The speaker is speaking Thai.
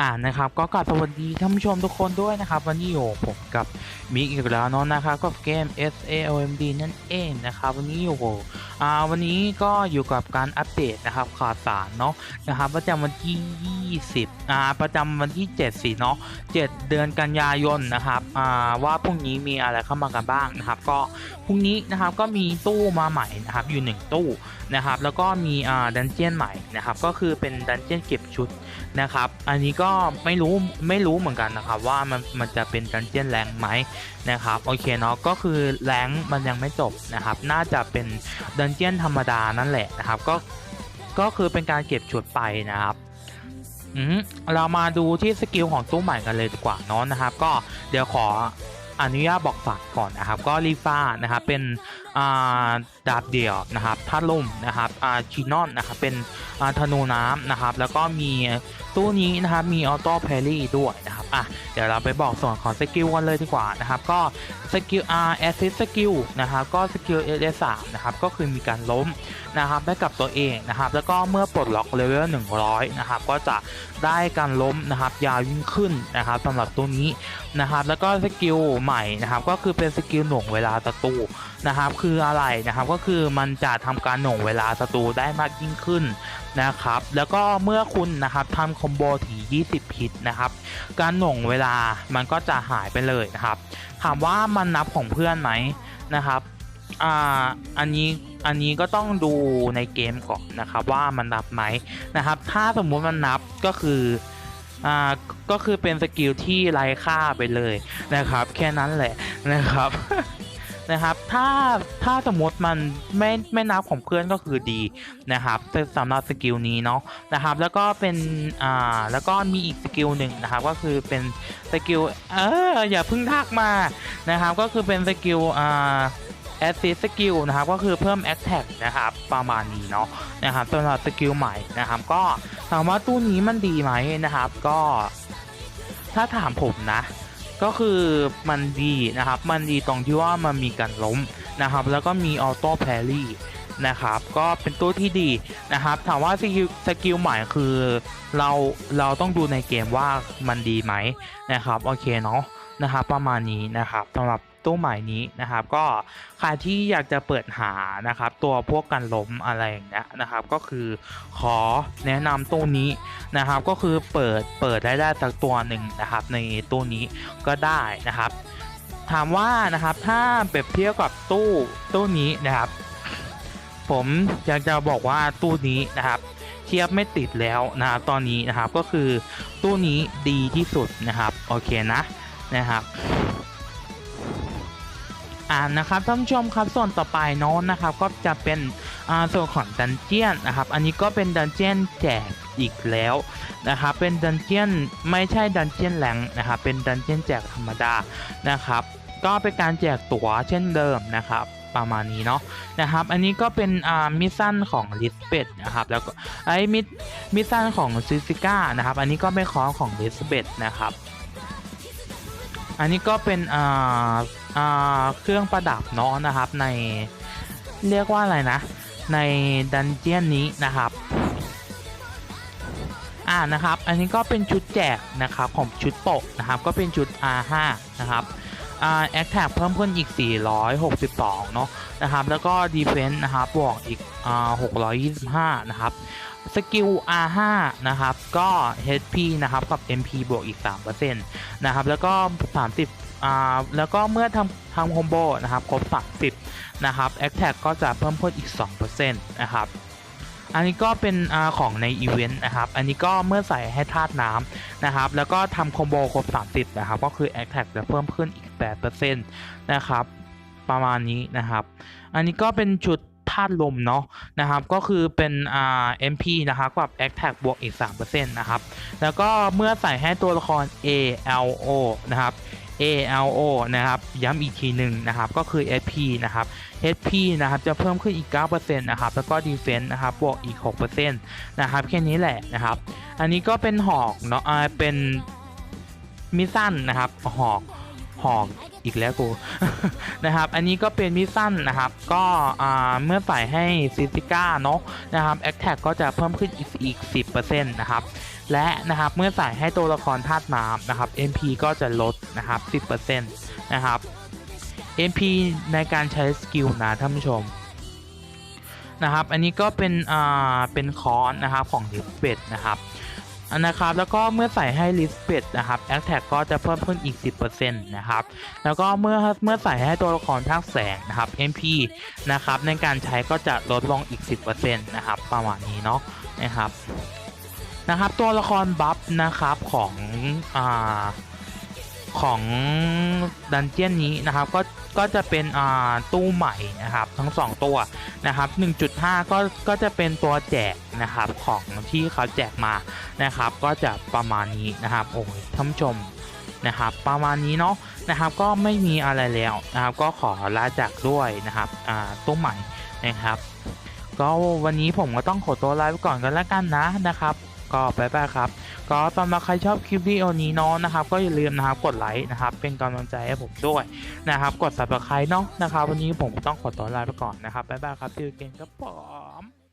อ่านะครับก็กลับสวัสดีท่านผู้ชมทุกคนด้วยนะครับ วันนี้อยู่ผมกับมิกอีกแล้วเนาะนะครับกับเกม S A O M D นั่นเองนะครับวันนี้อยู่อ่าวันนี้ก็อยู่กับการอัปเดตนะครับข่าวสารเนาะนะครับประจำวันที่20อ่าประจำวันที่ 7สิเนาะ7 เดือนกันยายนนะครับอ่าว่าพรุ่งนี้มีอะไรเข้ามากันบ้างนะครับ ก็พรุ่งนี้นะครับก็มีตู้มาใหม่นะครับอยู่หนึ่งตู้นะครับ แล้วก็มีอ่าดันเจียนใหม่นะครับ ก็คือเป็นดันเจียนเก็บชุดนะครับ อันนี้ก็ไม่รู้ไม่รู้เหมือนกันนะครับ ว่ามันมันจะเป็นดันเจียนแรงไหมนะครับโอเคเนาะก็คือแรงมันยังไม่จบนะครับ น่าจะเป็นดันเจียนธรรมดานั่นแหละนะครับก็ก็คือเป็นการเก็บชุดไปนะครับ เรามาดูที่สกิลของตู้ใหม่กันเลยดีกว่าเนาะนะครับ ก็เดี๋ยวขออนุญาตบอกฝากก่อนนะครับ ก็ลีฟ้านะครับเป็นาดาบเดี่ยวนะครับท่าลุ่มนะครับอาชีนอนนะครับเป็นธนูน้ำนะครับ แล้วก็มีตู้นี้นะครับมีออโต้แพรี่ด้วยนะครับ อะเดี๋ยวเราไปบอกส่วนของสกิลกันเลยดีกว่านะครับ ก็สกิล R assist สกิลนะครับ ก็สกิล S 3นะครับ ก็คือมีการล้มนะครับให้กับตัวเองนะครับ แล้วก็เมื่อปลดล็อกเลเวล100 นะครับ ก็จะได้การล้มนะครับ ยาวยิ่งขึ้นนะครับสำหรับตัวนี้นะครับ แล้วก็สกิลใหม่นะครับ ก็คือเป็นสกิลหน่วงเวลาศัตรู นะครับคืออะไรนะครับก็คือมันจะทำการหน่วงเวลาศัตรูได้มากยิ่งขึ้นนะครับ แล้วก็เมื่อคุณนะครับทำคอมโบถี่ 20 ฮิตนะครับ การหน่วงเวลามันก็จะหายไปเลยนะครับ ถามว่ามันนับของเพื่อนไหมนะครับอ่าอันนี้อันนี้ก็ต้องดูในเกมก่อนนะครับว่ามันนับไหมนะครับ ถ้าสมมุติมันนับก็คืออ่าก็คือเป็นสกิลที่ไร้ค่าไปเลยนะครับ แค่นั้นแหละนะครับ นะครับ ถ้าถ้าสมมติมันไม่ไม่นับของเพื่อนก็คือดีนะครับสำหรับสกิลนี้เนาะนะครับ แล้วก็เป็นอ่าแล้วก็มีอีกสกิลหนึ่งนะครับ ก็คือเป็นสกิลเอออย่าเพิ่งทักมานะครับ ก็คือเป็นสกิลอ่าแอสซิสกิลนะครับก็คือเพิ่มแอ t แท็กนะครับประมาณนี้เนาะนะครับสำหรับสกิลใหม่นะครับ ก็ถามว่าตู้นี้มันดีไหมนะครับ ก็ถ้าถามผมนะ ก็คือมันดีนะครับ มันดีตรงที่ว่ามันมีการล้มนะครับ แล้วก็มีออโต้แพรี่นะครับ ก็เป็นตัวที่ดีนะครับ ถามว่าสกิลสกิลใหม่คือเราเราต้องดูในเกมว่ามันดีไหมนะครับ โอเคเนาะ นะครับประมาณนี้นะครับสำหรับตู้ใหม่นี้นะครับ ก็ใครที่อยากจะเปิดหานะครับ ตัวพวกกันล้มอะไรอย่างเงี้ยนะครับ ก็คือขอแนะนำตู้นี้นะครับ ก็คือเปิดเปิดได้ได้สักตัวหนึ่งนะครับ ในตู้นี้ก็ได้นะครับ ถามว่านะครับถ้าเปรียบเทียบกับตู้ตู้นี้นะครับ ผมอยากจะบอกว่าตู้นี้นะครับเทียบไม่ติดแล้วนะครับตอนนี้นะครับก็คือตู้นี้ดีที่สุดนะครับโอเคนะ นะครับอ่านนะครับท่านผู้ชมครับส่วนต่อไปโน้นนะครับก็จะเป็นอ่าส่วนของดันเจียนนะครับ อันนี้ก็เป็นดันเจียนแจกอีกแล้วนะครับเป็นดันเจียนไม่ใช่ดันเจียนแหลงนะครับเป็นดันเจียนแจกธรรมดานะครับ ก็เป็นการแจกตั๋วเช่นเดิมนะครับประมาณนี้เนาะนะครับ อันนี้ก็เป็นอ่ามิชชั่นของลิสเบตนะครับแล้วก็ไอ้มิมิชชั่นของซิซิก้านะครับ อันนี้ก็เป็นของของลิสเบตนะครับ อันนี้ก็เป็นอ่าอ่าเครื่องประดับเนาะนะครับในเรียกว่าอะไรนะ ในดันเจียนนี้นะครับอ่านะครับ อันนี้ก็เป็นชุดแจกนะครับของชุดโปะนะครับ ก็เป็นชุด R5 นะครับ แอคแท็กเพิ่มขึ้นอีก 462 เนาะนะครับ แล้วก็ดีเฟนส์นะครับบวกอีกอ่า625 นะครับสกิล R5 นะครับ ก็ HP นะครับ กับ MP บวกอีก 3%นะครับ แล้วก็ 30อ่าแล้วก็เมื่อทำทำคอมโบนะครับ ครบ 30 นะครับ a t t a c k ก็จะเพิ่มขึ้นอีก 2%นะครับ อันนี้ก็เป็นอของในอีเวนต์นะครับ อันนี้ก็เมื่อใส่ให้ธาตุน้ำนะครับ แล้วก็ทำคอมโบครบ 30 นะครับ ก็คือ a t t a c k จะเพิ่มขึ้นอีก 8%นะครับประมาณนี้นะครับ อันนี้ก็เป็นชุดธาตุลมเนาะนะครับ ก็คือเป็นอ่า MP นะครับกับ a t t a c k บวกอีก 3%นะครับ แล้วก็เมื่อใส่ให้ตัวละคร ALO นะครับ ALO นะครับ ย้ำอีกทีหนึ่งนะครับ ก็คือ SP นะครับ SP นะครับ จะเพิ่มขึ้นอีก 9%นะครับ แล้วก็ Defense นะครับ บวกอีก 6%นะครับ แค่นี้แหละนะครับ อันนี้ก็เป็นหอกเนาะเป็นมิสซันนะครับ หอก หอกอีกแล้วกูนะครับ อันนี้ก็เป็นมิสซันนะครับ ก็เมื่อใส่ให้ซิติก้าเนาะนะครับแอคแท็กก็จะเพิ่มขึ้นอีกอีก 10%นะครับ และนะครับเมื่อใส่ให้ตัวละครธาตุน้ำนะครับ MP ก็จะลดนะครับ 10%นะครับ MP ในการใช้สกิลนะท่านผู้ชมนะครับ อันนี้ก็เป็นอ่าเป็นคอนนะครับของลิสเบตนะครับ นะครับ แล้วก็เมื่อใส่ให้ลิสเบตนะครับแอคแท็กก็จะเพิ่มขึ้นอีก 10%นะครับ แล้วก็เมื่อเมื่อใส่ให้ตัวละครทักแสงนะครับ MP นะครับในการใช้ก็จะลดลงอีก 10%นะครับประมาณนี้เนาะนะครับนะครับ ตัวละครบัฟนะครับของอ่าของดันเจียนนี้นะครับก็ ก็จะเป็นอ่าตู้ใหม่นะครับทั้ง 2 ตัวนะครับ 1.5 ก็ก็จะเป็นตัวแจกนะครับของที่เขาแจกมานะครับ ก็จะประมาณนี้นะครับโอ้ยท่านผู้ชมนะครับ ประมาณนี้เนาะนะครับ ก็ไม่มีอะไรแล้วนะครับ ก็ขอลาจากด้วยนะครับอ่าตู้ใหม่นะครับ ก็วันนี้ผมก็ต้องขอตัวลาไปก่อนกันแล้วกันนะนะครับ ก็ไปไปครับ ก็สำหรับใครชอบคลิปวิดีโอนี้เนาะนะครับ ก็อย่าลืมนะครับกดไลค์นะครับ เป็นกำลังใจให้ผมด้วยนะครับ กดสับสไครต์เนาะนะครับ วันนี้ผมต้องขอตัวลาไปก่อนนะครับไปไปครับที่เก่งครับผม